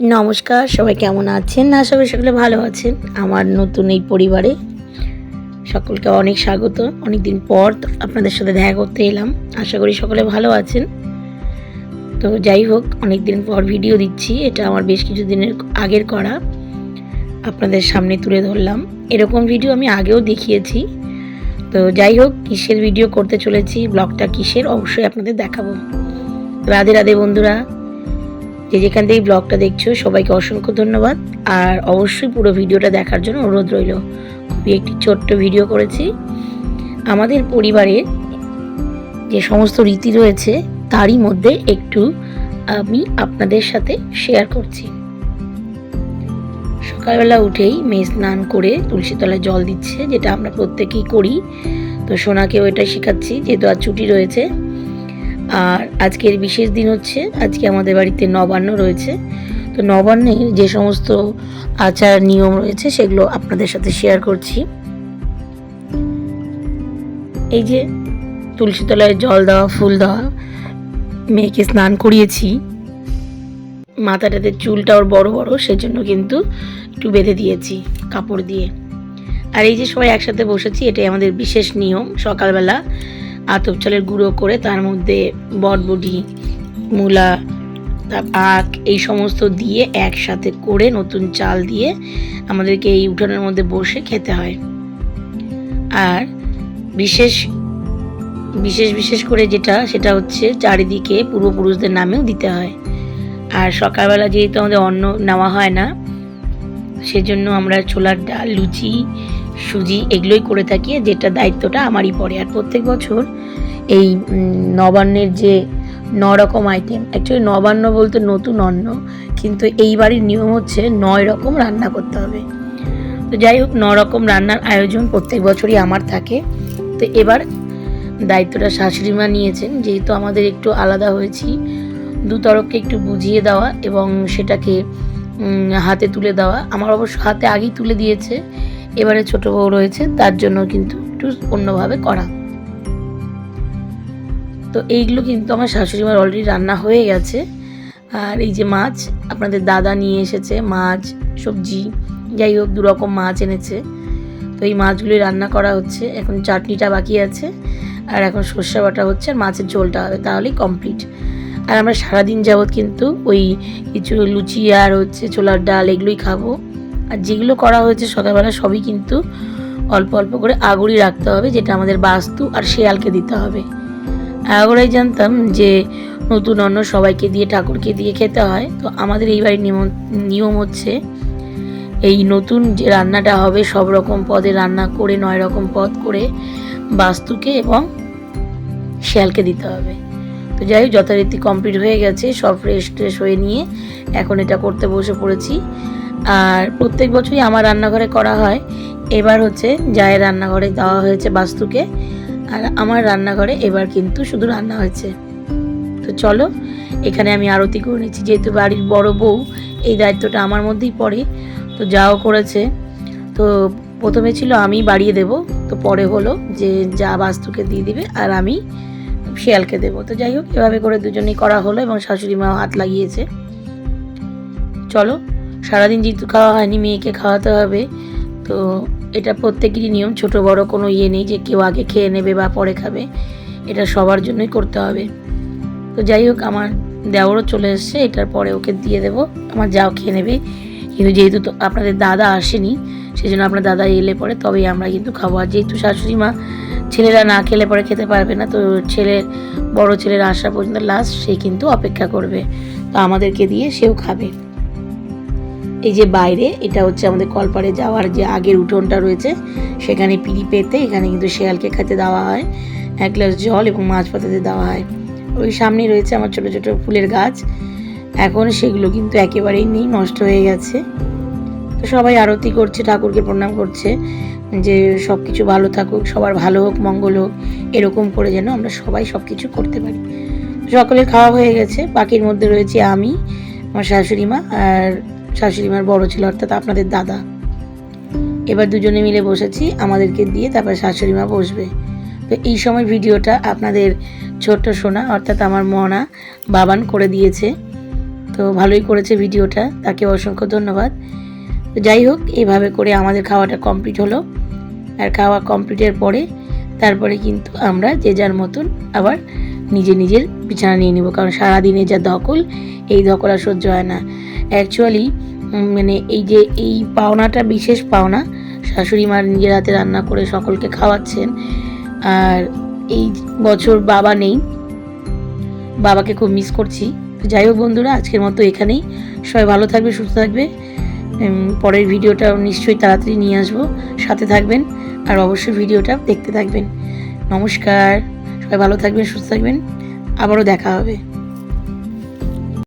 নমস্কার, সবাই কেমন আছেন? আশা করি সকলে ভালো আছেন। আমার নতুন এই পরিবারে সকলকে অনেক স্বাগত। অনেক দিন পর আপনাদের সাথে দেখা করতে এলাম। আশা করি সকলে ভালো আছেন। তো যাই হোক অনেক দিন পর ভিডিও দিচ্ছি। এটা আমার বেশ কিছু দিনের আগের করা। আপনাদের সামনে তুলে ধরলাম। এরকম ভিডিও আমি আগেও দেখিয়েছি। তো যাই হোক, কিসের ভিডিও করতে চলেছি, ব্লগটা কিসের, অবশ্যই আপনাদের দেখাবো। রাধে রাধে বন্ধুরা। যে যেখান থেকে ব্লগটা দেখছ, সবাইকে অসংখ্য ধন্যবাদ। আর অবশ্যই পুরো ভিডিওটা দেখার জন্য অনুরোধ রইল। খুবই একটি ছোট্ট ভিডিও করেছি। আমাদের পরিবারে যে সমস্ত রীতি রয়েছে, তারই মধ্যে একটু আমি আপনাদের সাথে শেয়ার করছি। সকালবেলা উঠেই মেয়ে স্নান করে তুলসী তলায় জল দিচ্ছে, যেটা আমরা প্রত্যেকেই করি। তো সোনাকেও এটা শেখাচ্ছি, যেহেতু আর ছুটি রয়েছে আর আজকের বিশেষ দিন হচ্ছে, আজকে আমাদের বাড়িতে নবান্ন রয়েছে। তো নবান্নে যে সমস্ত আচার নিয়ম রয়েছে, সেগুলো আপনাদের সাথে শেয়ার করছি। এই যে তুলসী তলায় জল দেওয়া, ফুল দেওয়া, মেয়েকে স্নান করিয়েছি। মাথাটাতে চুলটা ওর বড় বড়, সেজন্য কিন্তু একটু বেঁধে দিয়েছি কাপড় দিয়ে। আর এই যে সবাই একসাথে বসেছি, এটাই আমাদের বিশেষ নিয়ম সকালবেলা। আতপ চালের গুঁড়ো করে তার মধ্যে বটবডি মূলা আখ, এই সমস্ত দিয়ে একসাথে করে নতুন চাল দিয়ে আমাদেরকে এই উঠানের মধ্যে বসে খেতে হয়। আর বিশেষ বিশেষ বিশেষ করে যেটা, সেটা হচ্ছে চারিদিকে পূর্বপুরুষদের নামেও দিতে হয়। আর সকালবেলা যেহেতু আমাদের অন্ন নেওয়া হয় না সেজন্য আমরা ছোলার ডাল, লুচি, সুজি এগুলোই করে থাকি, যেটা দায়িত্বটা আমারই পড়ে। আর প্রত্যেক বছর এই নবান্নের যে ন রকম আইটেম অ্যাকচুয়ালি নবান্ন বলতে নতুন অন্ন, কিন্তু এই বাড়ির নিয়ম হচ্ছে নয় রকম রান্না করতে হবে। তো যাই হোক ন রকম রান্নার আয়োজন প্রত্যেক বছরই আমার থাকে। তো এবার দায়িত্বটা শাশুড়ি মা নিয়েছেন, যেহেতু আমাদের একটু আলাদা হয়েছি দু তরফকে একটু বুঝিয়ে দেওয়া এবং সেটাকে হাতে তুলে দেওয়া। আমার অবশ্য হাতে আগেই তুলে দিয়েছে। এবারে ছোট বউ রয়েছে, তার জন্য কিন্তু একটু অন্যভাবে করা। তো এইগুলো কিন্তু আমার শাশুড়ি মার অলরেডি রান্না হয়ে গেছে। আর এই যে মাছ, আপনাদের দাদা নিয়ে এসেছে মাছ, সবজি, যাই হোক দু রকম মাছ এনেছে। তো এই মাছগুলি রান্না করা হচ্ছে। এখন চাটনিটা বাকি আছে। আর এখন সর্ষে বাটা হচ্ছে আর মাছের ঝোলটা হবে, তাহলেই কমপ্লিট আর আমরা সারাদিন যাবৎ কিন্তু ওই কিছু লুচি আর হচ্ছে ছোলার ডাল এগুলোই খাব। আর যেগুলো করা হয়েছে সকালবেলা সবই কিন্তু অল্প অল্প করে আগুড়ি রাখতে হবে, যেটা আমাদের বাস্তু আর শেয়ালকে দিতে হবে। আগরাই জানতাম যে নতুন অন্ন সবাইকে দিয়ে, ঠাকুরকে দিয়ে খেতে হয়। তো আমাদের এই বাড়ির নিয়ম হচ্ছে এই নতুন যে রান্নাটা হবে, সব রকম পদে রান্না করে, নয় রকম পদ করে বাস্তুকে এবং শেয়ালকে দিতে হবে। তো যাই হোক, যথারীতি কমপ্লিট হয়ে গেছে, সব ফ্রেশ ট্রেশ হয়ে নিয়ে এখন এটা করতে বসে পড়েছি। আর প্রত্যেক বছরই আমার রান্নাঘরে করা হয়। এবার হচ্ছে জায়ের রান্নাঘরে দেওয়া হয়েছে বাস্তুকে। আর আমার রান্নাঘরে এবার কিন্তু শুধু রান্না হয়েছে। তো চলো, এখানে আমি আরতি করে নিচ্ছি। যেহেতু বাড়ির বড় বউ, এই দায়িত্বটা আমার মধ্যেই পড়ে। তো যাও করেছে। তো প্রথমে ছিল আমি বাড়িয়ে দেব। তো পরে হলো যে যা বাস্তুকে দিয়ে দিবে আর আমি শিয়ালকে দেবো। তো যাই হোক, এভাবে করে দুজনেই করা হলো এবং শাশুড়ি মা হাত লাগিয়েছে। চলো, সারাদিন যেহেতু খাওয়া হয়নি, মেয়েকে খাওয়াতে হবে। তো এটা প্রত্যেকেরই নিয়ম, ছোট বড় কোনো ইয়ে নেই যে কেউ আগে খেয়ে নেবে বা পরে খাবে। এটা সবার জন্যই করতে হবে। তো যাই হোক, আমার দেওরও চলে এসছে, এটার পরে ওকে দিয়ে দেবো। আমার যাও খেয়ে নেবে। কিন্তু যেহেতু আপনাদের দাদা আসেনি সেই জন্য আপনার দাদা এলে পরে তবেই আমরা কিন্তু খাব। আর যেহেতু শাশুড়ি মা ছেলেরা না খেলে পরে খেতে পারবে না। তো ছেলের, বড় ছেলের আসা পর্যন্ত লাস্ট সে কিন্তু অপেক্ষা করবে। তো আমাদেরকে দিয়ে সেও খাবে। এই যে বাইরে, এটা হচ্ছে আমাদের কলপাড়ে যাওয়ার যে আগের উঠোনটা রয়েছে, সেখানে পিড়ি পেতে এখানে কিন্তু শেয়ালকে খেতে দেওয়া হয়। এক গ্লাস জল এবং মাছ পাতাতে দেওয়া হয়। ওই সামনেই রয়েছে আমার ছোট ছোট ফুলের গাছ। এখন সেগুলো কিন্তু একেবারেই নেই, নষ্ট হয়ে গেছে। তো সবাই আরতি করছে, ঠাকুরকে প্রণাম করছে। যে সব কিছু ভালো থাকুক, সবার ভালো হোক, মঙ্গল হোক, এরকম করে যেন আমরা সবাই সব কিছু করতে পারি। সকলের খাওয়া হয়ে গেছে, বাকির মধ্যে রয়েছে আমি, আমার শাশুড়ি মা আর শাশুড়ি মার বড় ছিল, অর্থাৎ আপনাদের দাদা। এবার দুজনে মিলে বসেছি, আমাদেরকে দিয়ে তারপর শাশুড়ি মা বসবে। তো এই সময় ভিডিওটা আপনাদের ছোট্ট সোনা, অর্থাৎ আমার মনা, বাবান করে দিয়েছে। তো ভালোই করেছে ভিডিওটা, তাকে অসংখ্য ধন্যবাদ। তো যাই হোক এইভাবে করে আমাদের খাওয়াটা কমপ্লিট হলো। আর খাওয়া কমপ্লিটের পরে তারপরে কিন্তু আমরা যে যার মতন আবার নিজে নিজের বিছানা নিয়ে নিব। কারণ সারাদিনে যা ধকল, এই ধকল আর সহ্য হয় না। অ্যাকচুয়ালি মানে এই যে এই পাওনাটা, বিশেষ পাওনা, শাশুড়ি মার নিজের হাতে রান্না করে সকলকে খাওয়াচ্ছেন। আর এই বছর বাবা নেই, বাবাকে খুব মিস করছি। যাই হোক বন্ধুরা, আজকের মতো এখানেই। সবাই ভালো থাকবে, সুস্থ থাকবে। পরের ভিডিওটা নিশ্চয়ই তাড়াতাড়ি নিয়ে আসব। সাথে থাকবেন আর অবশ্যই ভিডিওটা দেখতে থাকবেন। নমস্কার, সবাই ভালো থাকবেন, সুস্থ থাকবেন। আবারও দেখা হবে।